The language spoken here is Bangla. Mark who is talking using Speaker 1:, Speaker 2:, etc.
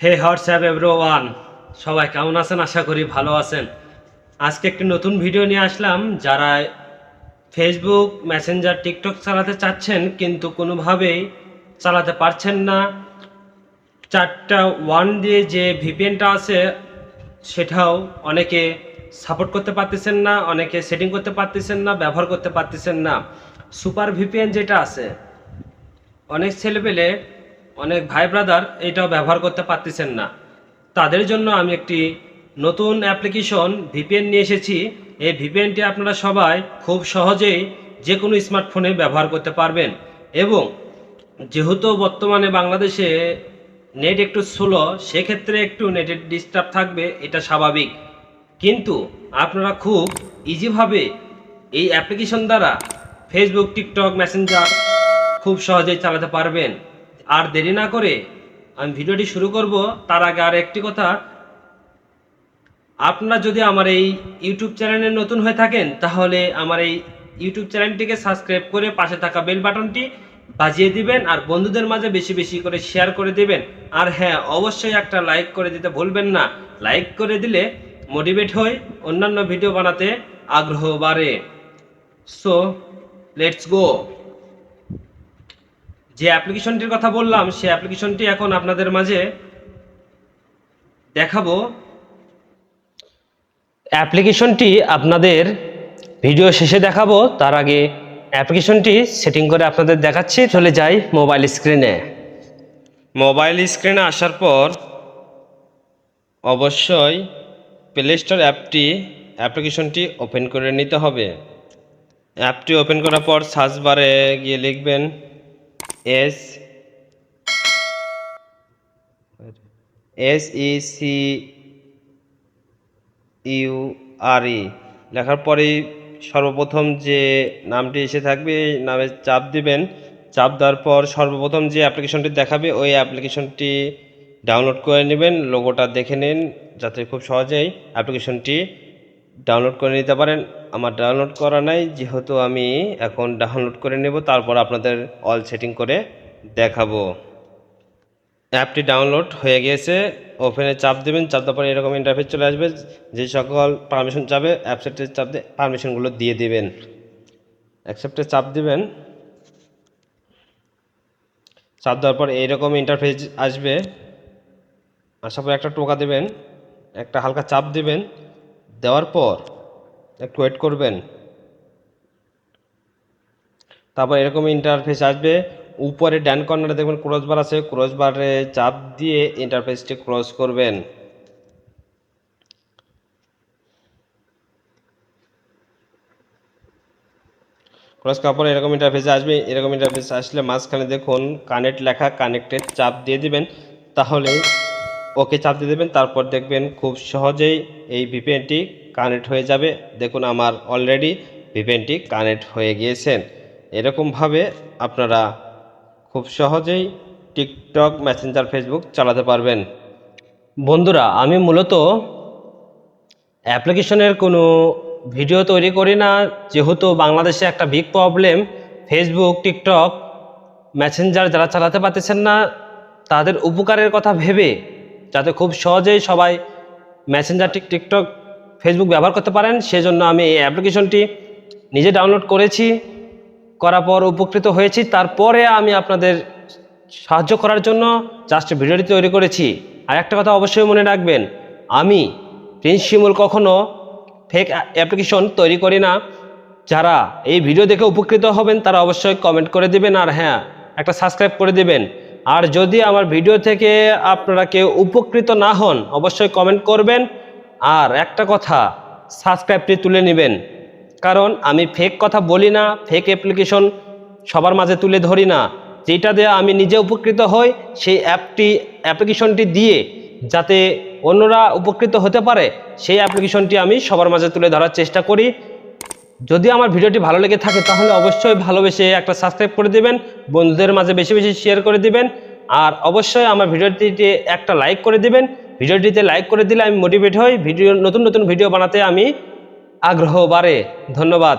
Speaker 1: হে হোয়াটসঅ্যাপ এভরিওয়ান, সবাই কেমন আছেন? আশা করি ভালো আছেন। আজকে একটি নতুন ভিডিও নিয়ে আসলাম, যারা ফেসবুক মেসেঞ্জার টিকটক চালাতে চাচ্ছেন, কিন্তু কোনোভাবেই চালাতে পারছেন না। চারটা ওয়ান দিয়ে যে ভিপিএনটা আছে, সেটাও অনেকে সাপোর্ট করতে পারতেছেন না, অনেকে সেটিং করতে পারতেছেন না, ব্যবহার করতে পারতেছেন না। সুপার ভিপিএন যেটা আছে, অনেক ছেলেপেলে অনেক ভাই ব্রাদার এটাও ব্যবহার করতে পারতেছেন না। তাদের জন্য আমি একটি নতুন অ্যাপ্লিকেশন ভিপিএন নিয়ে এসেছি। এই ভিপিএনটি আপনারা সবাই খুব সহজেই যে কোনো স্মার্টফোনে ব্যবহার করতে পারবেন। এবং যেহেতু বর্তমানে বাংলাদেশে নেট একটু স্লো সেক্ষেত্রে একটু নেটের ডিস্টার্ব থাকবে, এটা স্বাভাবিক। কিন্তু আপনারা খুব ইজিভাবে এই অ্যাপ্লিকেশন দ্বারা ফেসবুক টিকটক মেসেঞ্জার খুব সহজেই চালাতে পারবেন। আর দেরি না করে আমি ভিডিওটি শুরু করব। তার আগে আর একটি কথা। আপনারা যদি আমার এই ইউটিউব চ্যানেলে নতুন হয়ে থাকেন, তাহলে আমার এই ইউটিউব চ্যানেলটিকে সাবস্ক্রাইব করে পাশে থাকা বেল বাটনটি বাজিয়ে দিবেন আর বন্ধুদের মাঝে বেশি বেশি করে শেয়ার করে দিবেন। আর হ্যাঁ অবশ্যই একটা লাইক করে দিতে ভুলবেন না। লাইক করে দিলে মোটিভেট হই, অন্যান্য ভিডিও বানাতে আগ্রহ বাড়ে। সো লেটস গো যে অ্যাপ্লিকেশনটির কথা বললাম সেই অ্যাপ্লিকেশনটি এখন আপনাদের মাঝে দেখাবো। অ্যাপ্লিকেশনটি আপনাদের ভিডিও শেষে দেখাবো, তার আগে অ্যাপ্লিকেশনটি সেটিং করে আপনাদের দেখাচ্ছি, চলে যাই মোবাইল স্ক্রিনে। মোবাইল স্ক্রিনে আসার পর অবশ্যই প্লে স্টোর অ্যাপটি, অ্যাপ্লিকেশনটি ওপেন করে নিতে হবে। অ্যাপটি ওপেন করার পর সার্চ বারে গিয়ে লিখবেন S S E C U R E লেখার পরেই সর্বপ্রথম যে নামটি এসে থাকবে নামে চাপ দিবেন। চাপ দেওয়ার পর সর্বপ্রথম যে অ্যাপ্লিকেশনটি দেখাবে, ওই অ্যাপ্লিকেশনটি ডাউনলোড করে নেবেন, লোগোটা দেখে নিন, যাতে খুব সহজেই অ্যাপ্লিকেশনটি ডাউনলোড করে নিতে পারেন। আমার ডাউনলোড করা নাই, যেহেতু আমি এখন ডাউনলোড করে নেব, তারপর আপনাদের অল সেটিং করে দেখাবো। অ্যাপটি ডাউনলোড হয়ে গিয়েছে ওপেনে চাপ দেবেন, চাপ দেওয়ার পরে এরকম ইন্টারফেস চলে আসবে, যে সকল পারমিশন চাবে অ্যাপসেটে চাপ দিয়ে পারমিশনগুলো দিয়ে দেবেন। অ্যাকসেপ্টে চাপ দেবেন। চাপ দেওয়ার পর এইরকম ইন্টারফেস আসবে আসার পর একটা টোকা দেবেন, একটা হালকা চাপ দেবেন, দেওয়ার পর একটু ওয়েট করবেন। তারপর এরকম ইন্টারফেস আসবে। উপরে ডান কর্নারে দেখবেন ক্রস বার আছে। ক্রস বারে চাপ দিয়ে ইন্টারফেসটি ক্রস করবেন। ক্রস করার পরে এরকম ইন্টারফেসে আসবে। এরকম ইন্টারফেস আসলে মাঝখানে দেখুন কানেক্ট লেখা কানেক্টেড চাপ দিয়ে দিবেন। তাহলে ওকে চাপ দিয়ে দেবেন। তারপর দেখবেন খুব সহজেই এই ভিপিএনটি কানেক্ট হয়ে যাবে। দেখুন, আমার অলরেডি ভিপিএনটি কানেক্ট হয়ে গিয়েছেন। এরকমভাবে আপনারা খুব সহজেই টিকটক, মেসেঞ্জার, ফেসবুক চালাতে পারবেন। বন্ধুরা, আমি মূলত অ্যাপ্লিকেশনের কোনো ভিডিও তৈরি করি না। যেহেতু বাংলাদেশে একটা big problem Facebook, TikTok, Messenger যারা চালাতে পারতেছেন না, তাদের উপকারের কথা ভেবে যাতে খুব সহজেই সবাই মেসেঞ্জার, টিক, টিকটক ফেসবুক ব্যবহার করতে পারেন, সেজন্য আমি এই অ্যাপ্লিকেশনটি নিজে ডাউনলোড করেছি, করার পর উপকৃত হয়েছি। তারপরে আমি আপনাদের সাহায্য করার জন্য জাস্ট ভিডিওটি তৈরি করেছি। আর একটা কথা অবশ্যই মনে রাখবেন, আমি প্রিন্স শিমুল কখনো ফেক অ্যাপ্লিকেশন তৈরি করি না। যারা এই ভিডিও দেখে উপকৃত হবেন, তারা অবশ্যই কমেন্ট করে দিবেন আর হ্যাঁ একটা সাবস্ক্রাইব করে দিবেন। আর যদি আমার ভিডিও থেকে আপনারা কেউ উপকৃত না হন, অবশ্যই কমেন্ট করবেন। আর একটা কথা সাবস্ক্রাইবটি তুলে নেবেন। কারণ আমি ফেক কথা বলি না ফেক অ্যাপ্লিকেশন সবার মাঝে তুলে ধরি না। যেটা দিয়ে আমি নিজে উপকৃত হই, সেই অ্যাপটি অ্যাপ্লিকেশনটি দিয়ে যাতে অন্যরা উপকৃত হতে পারে, সেই অ্যাপ্লিকেশনটি আমি সবার মাঝে তুলে ধরার চেষ্টা করি। যদি আমার ভিডিওটি ভালো লেগে থাকে, তাহলে অবশ্যই ভালোবেসে একটা সাবস্ক্রাইব করে দিবেন, বন্ধুদের মাঝে বেশি বেশি শেয়ার করে দিবেন, আর অবশ্যই আমার ভিডিওটিতে একটা লাইক করে দিবেন। ভিডিওটিতে লাইক করে দিলে আমি মোটিভেট হই, ভিডিও, নতুন নতুন ভিডিও বানাতে আমি আগ্রহ বাড়ে। ধন্যবাদ।